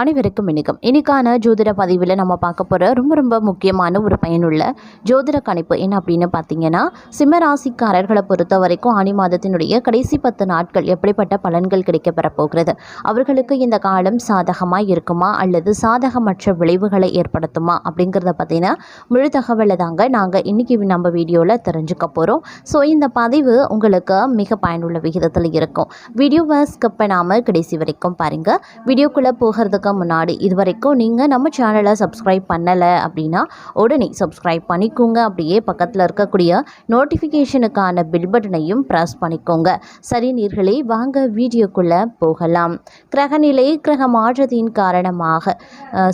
அனைவருக்கும் இணைக்கும் இன்னைக்கான ஜோதிட பதிவில் நம்ம பார்க்க போகிற ரொம்ப ரொம்ப முக்கியமான ஒரு பயனுள்ள ஜோதிட கணிப்பு என்ன அப்படின்னு பார்த்தீங்கன்னா சிம்மராசிக்காரர்களை பொறுத்த வரைக்கும் ஆணி மாதத்தினுடைய கடைசி பத்து நாட்கள் எப்படிப்பட்ட பலன்கள் கிடைக்கப்பெற போகிறது? அவர்களுக்கு இந்த காலம் சாதகமாக இருக்குமா? அல்லது சாதகமற்ற விளைவுகளை ஏற்படுத்துமா? அப்படிங்கிறத பார்த்தீங்கன்னா முழு தகவலை தாங்க நாங்கள் இன்றைக்கி நம்ம வீடியோவில் தெரிஞ்சுக்க போகிறோம் ஸோ இந்த பதிவு உங்களுக்கு மிக பயனுள்ள விகிதத்தில் இருக்கும். வீடியோவை ஸ்கிப் பண்ணாமல் கடைசி வரைக்கும் பாருங்கள் வீடியோக்குள்ளே போகிறதுக்கு முன்னாடி இது வரைக்கும் நீங்கள் நம்ம சேனலை சப்ஸ்கிரைப் பண்ணலை அப்படின்னா உடனே சப்ஸ்கிரைப் பண்ணிக்கோங்க. அப்படியே பக்கத்தில் இருக்கக்கூடிய நோட்டிஃபிகேஷனுக்கான பில் பட்டனையும் ப்ரெஸ் பண்ணிக்கோங்க. சரி நீர்களே வாங்க வீடியோக்குள்ளே போகலாம். கிரகநிலை கிரக மாற்றத்தின் காரணமாக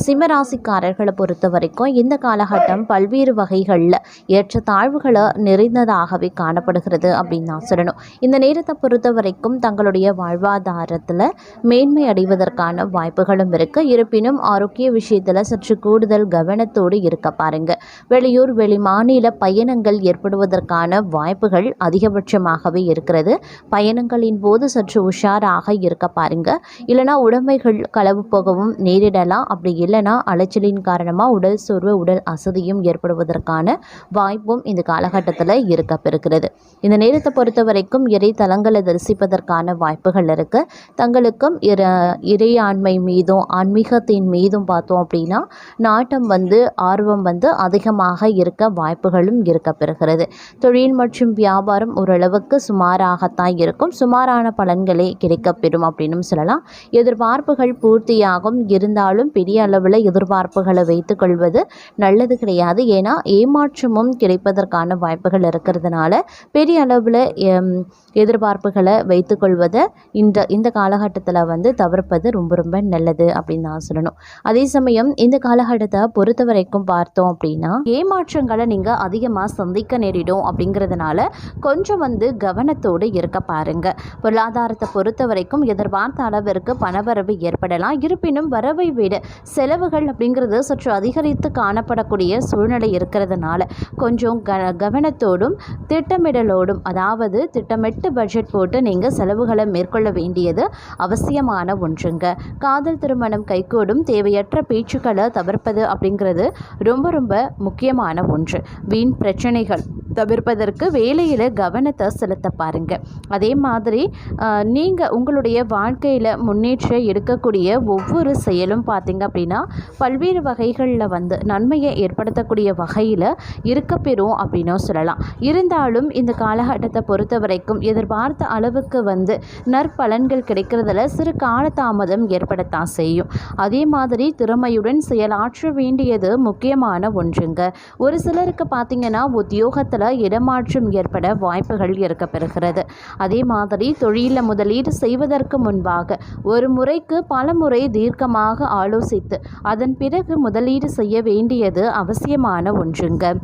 சிம்மராசிக்காரர்களை பொறுத்த வரைக்கும் இந்த காலகட்டம் பல்வேறு வகைகளில் ஏற்ற தாழ்வுகளை நிறைந்ததாகவே காணப்படுகிறது அப்படின்னு நான் சொல்லணும். இந்த நேரத்தை பொறுத்த வரைக்கும் தங்களுடைய வாழ்வாதாரத்தில் மேன்மை அடைவதற்கான வாய்ப்புகளும் இருக்கு இருப்பினும் ஆரோக்கிய விஷயத்தில் சற்று கூடுதல் கவனத்தோடு இருக்க பாருங்க. வெளியூர் வெளி மாநில பயணங்கள் ஏற்படுவதற்கான வாய்ப்புகள் அதிகபட்சமாகவே இருக்கிறது. பயணங்களின் போது சற்று உஷாராக இருக்க பாருங்க. இல்லைனா உடமைகள் களவு போகவும் நேரிடலாம். அப்படி இல்லைனா அலைச்சலின் காரணமாக உடல் சோர்வு உடல் அசதியும் ஏற்படுவதற்கான வாய்ப்பும் இந்த காலகட்டத்தில் இருக்க பெறுகிறது. இந்த நேரத்தை பொறுத்த வரைக்கும் இறை தலங்களை தரிசிப்பதற்கான வாய்ப்புகள் இருக்கு. தங்களுக்கும் இர இறையாண்மை மீதும் ஆன்மீகத்தின் மீதும் பார்த்தோம் அப்படின்னா நாட்டம் வந்து ஆர்வம் வந்து அதிகமாக இருக்க வாய்ப்புகளும் இருக்க பெறுகிறது. தொழில் மற்றும் வியாபாரம் ஓரளவுக்கு சுமாராகத்தான் இருக்கும். சுமாரான பலன்களே கிடைக்கப்பெறும் அப்படின்னு சொல்லலாம். எதிர்பார்ப்புகள் பூர்த்தியாகும். இருந்தாலும் பெரிய அளவில் எதிர்பார்ப்புகளை வைத்துக்கொள்வது நல்லது கிடையாது. ஏன்னா ஏமாற்றமும் கிடைப்பதற்கான வாய்ப்புகள் இருக்கிறதுனால பெரிய அளவில் எதிர்பார்ப்புகளை வைத்துக்கொள்வதை இந்த இந்த காலகட்டத்தில் வந்து தவிர்ப்பது ரொம்ப ரொம்ப நல்லது அப்படின்னு தான் சொல்லணும். அதே சமயம் இந்த காலகட்டத்தை பொறுத்த வரைக்கும் பார்த்தோம் அப்படின்னா ஏமாற்றங்களை நீங்கள் அதிகமாக சந்திக்க நேரிடும் அப்படிங்கிறதுனால கொஞ்சம் வந்து கவனத்தோடு இருக்க பாருங்க. பொருளாதாரத்தை பொறுத்த வரைக்கும் எதிர்பார்த்த அளவிற்கு பணவரவு ஏற்படலாம். இருப்பினும் வரவை விட செலவுகள் அப்படிங்கிறது சற்று அதிகரித்து காணப்படக்கூடிய சூழ்நிலை இருக்கிறதுனால கொஞ்சம் க கவனத்தோடும் திட்டமிடலோடும் அதாவது திட்டமிட்டு பட்ஜெட் போட்டு நீங்கள் செலவுகளை மேற்கொள்ள வேண்டியது அவசியமான ஒன்றுங்க. காதல் திருமணம் கைகூடும் தேவையற்ற பேச்சுக்களை தவிர்ப்பது அப்படிங்கிறது ரொம்ப ரொம்ப முக்கியமான ஒன்று. வீண் பிரச்சனைகள். தவிர்ப்பதற்கு வேலையில் கவனத்தை செலுத்த பாருங்க. அதே மாதிரி நீங்கள் உங்களுடைய வாழ்க்கையில் முன்னேற்ற எடுக்கக்கூடிய ஒவ்வொரு செயலும் பார்த்திங்க அப்படின்னா பல்வேறு வகைகளில் வந்து நன்மையை ஏற்படுத்தக்கூடிய வகையில் இருக்கப்பெறும் அப்படின்னும் சொல்லலாம். இருந்தாலும் இந்த காலகட்டத்தை பொறுத்த வரைக்கும் எதிர்பார்த்த அளவுக்கு வந்து நற்பலன்கள் கிடைக்கிறதுல சிறு காலதாமதம் ஏற்படத்தான் செய்யும். அதே மாதிரி திறமையுடன் செயலாற்ற வேண்டியது முக்கியமான ஒன்றுங்க. ஒரு சிலருக்கு பார்த்திங்கன்னா உத்தியோகத்தில் இடமாற்றம் ஏற்பட வாய்ப்புகள் இருக்க பெறுகிறது அதே மாதிரி தொழிலில் முதலீடு செய்வதற்கு முன்பாக ஒரு முறைக்கு பல முறை தீர்க்கமாக ஆலோசித்து அதன் பிறகு முதலீடு செய்ய வேண்டியது அவசியமான ஒன்றுங்க.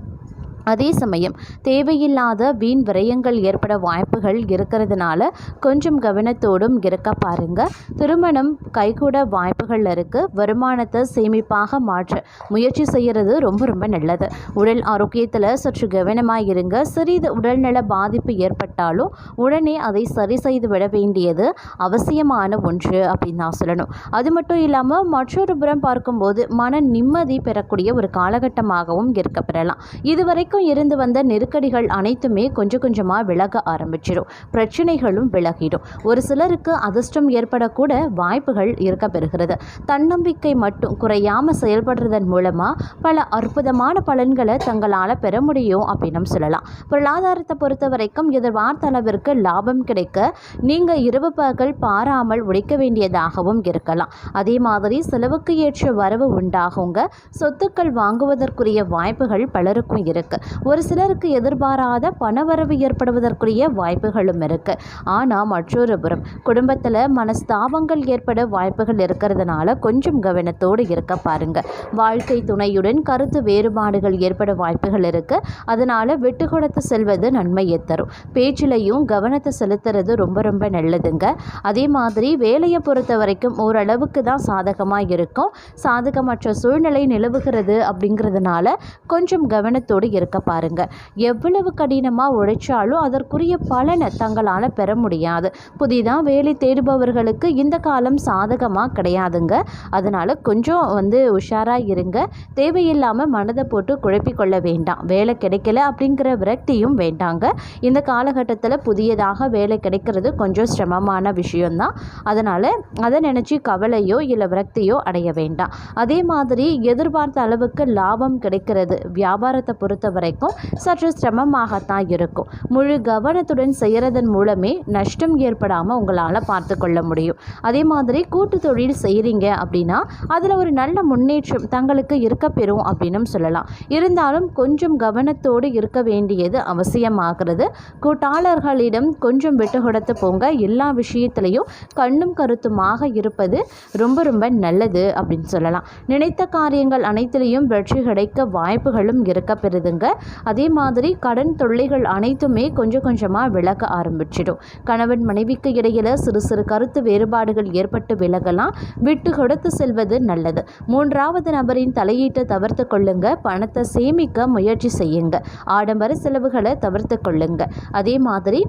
அதே சமயம் தேவையில்லாத வீண் விரயங்கள் ஏற்பட வாய்ப்புகள் இருக்கிறதுனால கொஞ்சம் கவனத்தோடும் இருக்க பாருங்க. திருமணம் கைகூட வாய்ப்புகள் இருக்கு. வருமானத்தை சேமிப்பாக மாற்ற முயற்சி செய்கிறது ரொம்ப ரொம்ப நல்லது. உடல் ஆரோக்கியத்தில் சற்று கவனமாக இருங்க. சிறிது உடல்நல பாதிப்பு ஏற்பட்டாலும் உடனே அதை சரி செய்து விட வேண்டியது அவசியமான ஒன்று அப்படின்னு நான் சொல்லணும். அது மட்டும் இல்லாமல் மற்றொரு புறம் பார்க்கும்போது மன நிம்மதி பெறக்கூடிய ஒரு காலகட்டமாகவும் இருக்க பெறலாம். இதுவரைக்கும் இருந்து வந்த நெருக்கடிகள் அனைத்துமே கொஞ்சம் கொஞ்சமாக விலக ஆரம்பிச்சிடும் பிரச்சனைகளும் விலகிடும். ஒரு சிலருக்கு அதிர்ஷ்டம் ஏற்படக்கூட வாய்ப்புகள் இருக்க பெறுகிறது. தன்னம்பிக்கை மட்டும் குறையாமல் செயல்படுறதன் மூலமாக பல அற்புதமான பலன்களை தங்களால் பெற முடியும் அப்படின்னு சொல்லலாம். பொருளாதாரத்தை பொறுத்த வரைக்கும் எதிர்பார்த்த அளவிற்கு லாபம் கிடைக்க நீங்கள் இரவு பகல் பாராமல் உழைக்க வேண்டியதாகவும் இருக்கலாம். அதே மாதிரி செலவுக்கு ஏற்ற வரவு உண்டாகுங்க. சொத்துக்கள் வாங்குவதற்குரிய வாய்ப்புகள் பலருக்கும் இருக்கு. ஒரு சிலருக்கு எதிர்பாராத பணவரவு ஏற்படுவதற்குரிய வாய்ப்புகளும் இருக்கு. ஆனால் மற்றொரு புறம் குடும்பத்தில் மனஸ்தாபங்கள் ஏற்பட வாய்ப்புகள் இருக்கிறதுனால கொஞ்சம் கவனத்தோடு இருக்க பாருங்க. வாழ்க்கை துணையுடன் கருத்து வேறுபாடுகள் ஏற்பட வாய்ப்புகள் இருக்கு. அதனால விட்டு கொடுத்து செல்வது நன்மையை தரும். பேச்சிலையும் கவனத்தை செலுத்துறது ரொம்ப ரொம்ப நல்லதுங்க. அதே மாதிரி வேலையை பொறுத்த வரைக்கும் ஓரளவுக்கு தான் சாதகமாக இருக்கும். சாதகமற்ற சூழ்நிலை நிலவுகிறது அப்படிங்கிறதுனால கொஞ்சம் கவனத்தோடு இருக்க பார்க்க பாருங்கள் எவ்வளவு கடினமாக உழைச்சாலும் அதற்குரிய பலனை தங்களால் பெற முடியாது. புதிதாக வேலை தேடுபவர்களுக்கு இந்த காலம் சாதகமாக கிடையாதுங்க. அதனால் கொஞ்சம் வந்து உஷாராக இருங்க. தேவையில்லாமல் மனதை போட்டு குழப்பிக்கொள்ள வேண்டாம். வேலை கிடைக்கல அப்படிங்கிற விரக்தியும் வேண்டாங்க. இந்த காலகட்டத்தில் புதியதாக வேலை கிடைக்கிறது கொஞ்சம் சிரமமான விஷயம்தான். அதனால் அதை நினச்சி கவலையோ இல்லை விரக்தியோ அடைய வேண்டாம். அதே மாதிரி எதிர்பார்த்த அளவுக்கு லாபம் கிடைக்கிறது. வியாபாரத்தை பொறுத்தவரை வரைக்கும் சற்று சிரமமாகத்தான் இருக்கும். முழு கவனத்துடன் செய்கிறதன் மூலமே நஷ்டம் ஏற்படாமல் உங்களால் பார்த்து கொள்ள முடியும். அதே மாதிரி கூட்டு தொழில் செய்கிறீங்க அப்படின்னா அதில் ஒரு நல்ல முன்னேற்றம் தங்களுக்கு இருக்க பெறும் அப்படின்னு சொல்லலாம். இருந்தாலும் கொஞ்சம் கவனத்தோடு இருக்க வேண்டியது அவசியமாகிறது. கூட்டாளர்களிடம் கொஞ்சம் விட்டு கொடுத்து போங்க. எல்லா விஷயத்திலையும் கண்ணும் கருத்துமாக இருப்பது ரொம்ப ரொம்ப நல்லது அப்படின்னு சொல்லலாம். நினைத்த காரியங்கள் அனைத்திலையும் வெற்றி கிடைக்க வாய்ப்புகளும் இருக்க பெறுதுங்க. அதே மாதிரி கடன் தொல்லைகள் அனைத்துமே கொஞ்சம் கொஞ்சமாக விலக ஆரம்பிச்சிடும். கணவன் மனைவிக்கு இடையில சிறு சிறு கருத்து வேறுபாடுகள் ஏற்பட்டு விலகலாம். விட்டு கொடுத்து செல்வது நல்லது. மூன்றாவது நபரின் தலையீட்டை தவிர்த்து கொள்ளுங்க. பணத்தை சேமிக்க முயற்சி செய்யுங்க. ஆடம்பர செலவுகளை தவிர்த்து கொள்ளுங்க. அதே மாதிரி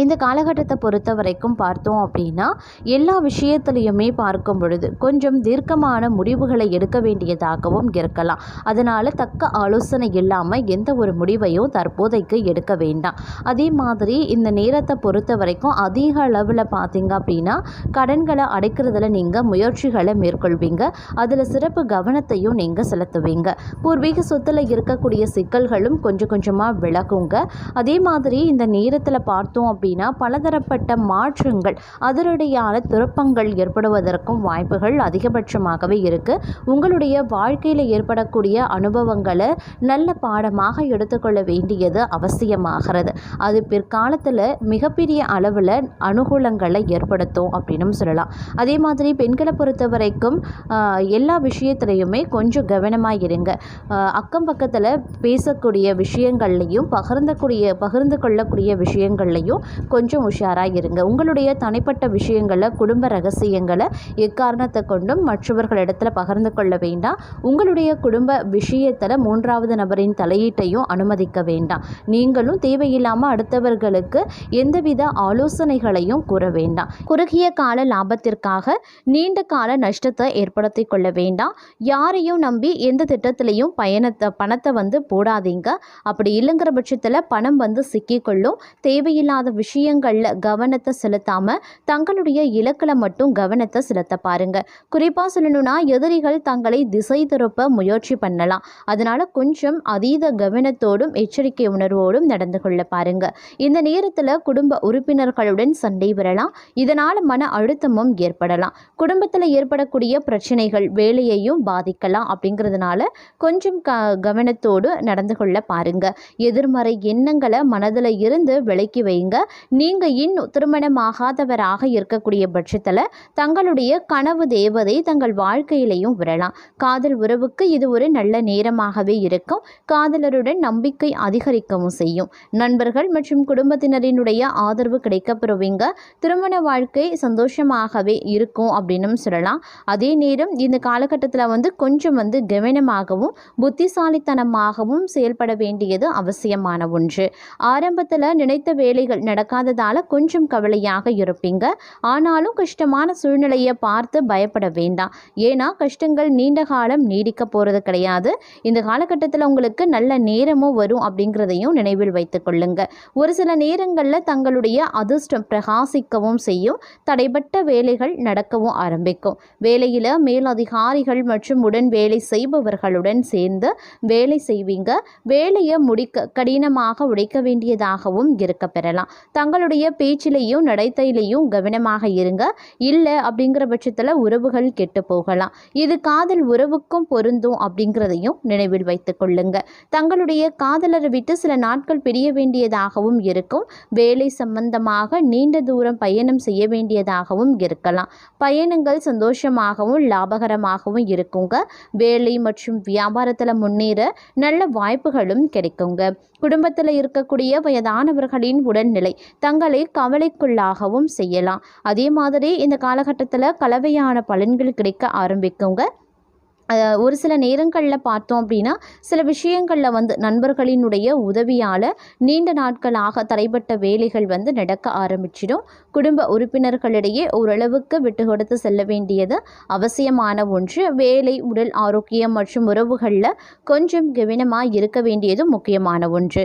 இந்த காலகட்டத்தை பொறுத்த வரைக்கும் பார்த்தோம் அப்படின்னா எல்லா விஷயத்துலையுமே பார்க்கும் பொழுது கொஞ்சம் தீர்க்கமான முடிவுகளை எடுக்க வேண்டியதாகவும் இருக்கலாம். அதனால் தக்க ஆலோசனை இல்லாமல் எந்த ஒரு முடிவையும் தற்போதைக்கு எடுக்க வேண்டாம். அதே மாதிரி இந்த நேரத்தை பொறுத்த வரைக்கும் அதிக அளவில் பார்த்தீங்க அப்படின்னா கடன்களை அடைக்கிறதுல நீங்கள் முயற்சிகளை மேற்கொள்வீங்க. அதில் சிறப்பு கவனத்தையும் நீங்கள் செலுத்துவீங்க. பூர்வீக சொத்தில் இருக்கக்கூடிய சிக்கல்களும் கொஞ்சம் கொஞ்சமாக விலகுங்க. அதே மாதிரி இந்த நேரத்தில் பார்த்தோம் அப்படின்னா பலதரப்பட்ட மாற்றங்கள் அதிரடியான திருப்பங்கள் ஏற்படுவதற்கும் வாய்ப்புகள் அதிகபட்சமாகவே இருக்குது உங்களுடைய வாழ்க்கையில் ஏற்படக்கூடிய அனுபவங்களை நல்ல பாடமாக எடுத்துக்கொள்ள வேண்டியது அவசியமாகிறது. அது பிற்காலத்தில் மிகப்பெரிய அளவில் அனுகூலங்களை ஏற்படுத்தும் அப்படின்னு சொல்லலாம். அதே மாதிரி பெண்களை பொறுத்த வரைக்கும் எல்லா விஷயத்துலையுமே கொஞ்சம் கவனமாக இருங்க. அக்கம் பக்கத்தில் பேசக்கூடிய விஷயங்கள்லையும் பகிர்ந்தக்கூடிய பகிர்ந்து கொள்ளக்கூடிய விஷயங்கள்லையும் கொஞ்சம் உஷாராக இருங்க. உங்களுடைய தனிப்பட்ட விஷயங்களை குடும்ப ரகசியங்களை எக்காரணத்தை கொண்டும் மற்றவர்களிடத்துல பகிர்ந்து கொள்ள வேண்டாம். உங்களுடைய குடும்ப விஷயத்தில் மூன்றாவது நபரின் தலையீட்டையும் அனுமதிக்க வேண்டாம். நீங்களும் தேவையில்லாமல் அடுத்தவர்களுக்கு எந்தவித ஆலோசனைகளையும் கூற வேண்டாம். குறுகிய கால லாபத்திற்காக நீண்ட கால நஷ்டத்தை ஏற்படுத்தி கொள்ள வேண்டாம். யாரையும் நம்பி எந்த திட்டத்திலையும் பயணத்தை பணத்தை வந்து போடாதீங்க. அப்படி இல்லைங்கிற பட்சத்தில் பணம் வந்து சிக்கிக்கொள்ளும். தேவையில்லாத விஷயங்களில் கவனத்தை செலுத்தாமல் தங்களுடைய இலக்கில் மட்டும் கவனத்தை செலுத்த பாருங்க. குறிப்பாக சொல்லணும்னா எதிரிகள் தங்களை திசை திருப்ப முயற்சி பண்ணலாம். அதனால் கொஞ்சம் அதீத கவனத்தோடும் எச்சரிக்கை உணர்வோடும் நடந்து கொள்ள பாருங்க. இந்த நேரத்தில் குடும்ப உறுப்பினர்களுடன் சண்டை வரலாம் இதனால் மன அழுத்தமும் ஏற்படலாம். குடும்பத்தில் ஏற்படக்கூடிய பிரச்சனைகள் வேலையையும் பாதிக்கலாம் அப்படிங்கிறதுனால கொஞ்சம் க கவனத்தோடு நடந்து கொள்ள பாருங்க. எதிர்மறை எண்ணங்களை மனதில் இருந்து விலக்கி வைங்க. நீங்கள் இன்னும் திருமணமாகாதவராக இருக்கக்கூடிய பட்சத்தில் தங்களுடைய கனவு தேவதை தங்கள் வாழ்க்கையிலையும் வரலாம். காதல் உறவுக்கு இது ஒரு நல்ல நேரமாகவே இருக்கும். காதலருடன் நம்பிக்கை அதிகரிக்கவும் செய்யும். நண்பர்கள் மற்றும் குடும்பத்தினரினுடைய ஆதரவு கிடைக்கப்பெறுவீங்க. திருமண வாழ்க்கை சந்தோஷமாகவே இருக்கும் அப்படின்னு சொல்லலாம். அதே நேரம் இந்த காலகட்டத்தில் வந்து கொஞ்சம் வந்து கவனமாகவும் புத்திசாலித்தனமாகவும் செயல்பட வேண்டியது அவசியமான ஒன்று. ஆரம்பத்தில் நினைத்த வேலைகள் நடக்காததால் கொஞ்சம் கவலையாக இருப்பீங்க. ஆனாலும் கஷ்டமான சூழ்நிலையை பார்த்து பயப்பட வேண்டாம். ஏன்னா கஷ்டங்கள் நீண்ட காலம் நீடிக்க போகிறது கிடையாது. இந்த காலகட்டத்தில் உங்களுக்கு நல்ல நேரமும் வரும் அப்படிங்கிறதையும் நினைவில் வைத்துக் கொள்ளுங்க. ஒரு சில நேரங்களில் தங்களுடைய அதிர்ஷ்டம் பிரகாசிக்கவும் செய்யும். தடைப்பட்ட வேலைகள் நடக்கவும் ஆரம்பிக்கும். வேலையில் மேலதிகாரிகள் மற்றும் உடன் வேலை செய்பவர்களுடன் சேர்ந்து வேலை செய்வீங்க. வேலையை முடிக்க கடினமாக உடைக்க வேண்டியதாகவும் இருக்க பெறலாம் தங்களுடைய பேச்சிலையும் நடத்தையிலையும் கவனமாக இருங்க. இல்லை அப்படிங்கிற பட்சத்தில் உறவுகள் கெட்டு போகலாம். இது காதல் உறவுக்கும் பொருந்தும் அப்படிங்கிறதையும் நினைவில் வைத்துக் கொள்ளுங்க. தங்களுடைய காதலரை விட்டு சில நாட்கள் பிரிய வேண்டியதாகவும் இருக்கும். வேலை சம்பந்தமாக நீண்ட தூரம் பயணம் செய்ய வேண்டியதாகவும் இருக்கலாம். பயணங்கள் சந்தோஷமாகவும் லாபகரமாகவும் இருக்குங்க. வேலை மற்றும் வியாபாரத்தில் முன்னேற நல்ல வாய்ப்புகளும் கிடைக்குங்க. குடும்பத்தில் இருக்கக்கூடிய வயதானவர்களின் உடல்நிலை தங்களை கவலைக்குள்ளாகவும் செய்யலாம். அதே மாதிரி இந்த காலகட்டத்தில் கலவையான பலன்கள் கிடைக்க ஆரம்பிக்குங்க. அஹ், ஒரு சில நேரங்களில் பார்த்தோம் அப்படின்னா சில விஷயங்களில் வந்து நண்பர்களினுடைய உதவியால் நீண்ட நாட்களாக தடைப்பட்ட வேலைகள் வந்து நடக்க ஆரம்பிச்சிடும். குடும்ப உறுப்பினர்களிடையே ஓரளவுக்கு விட்டு கொடுத்து செல்ல வேண்டியது அவசியமான ஒன்று. வேலை உடல் ஆரோக்கியம் மற்றும் உறவுகளில் கொஞ்சம் கவனமாக இருக்க வேண்டியது முக்கியமான ஒன்று.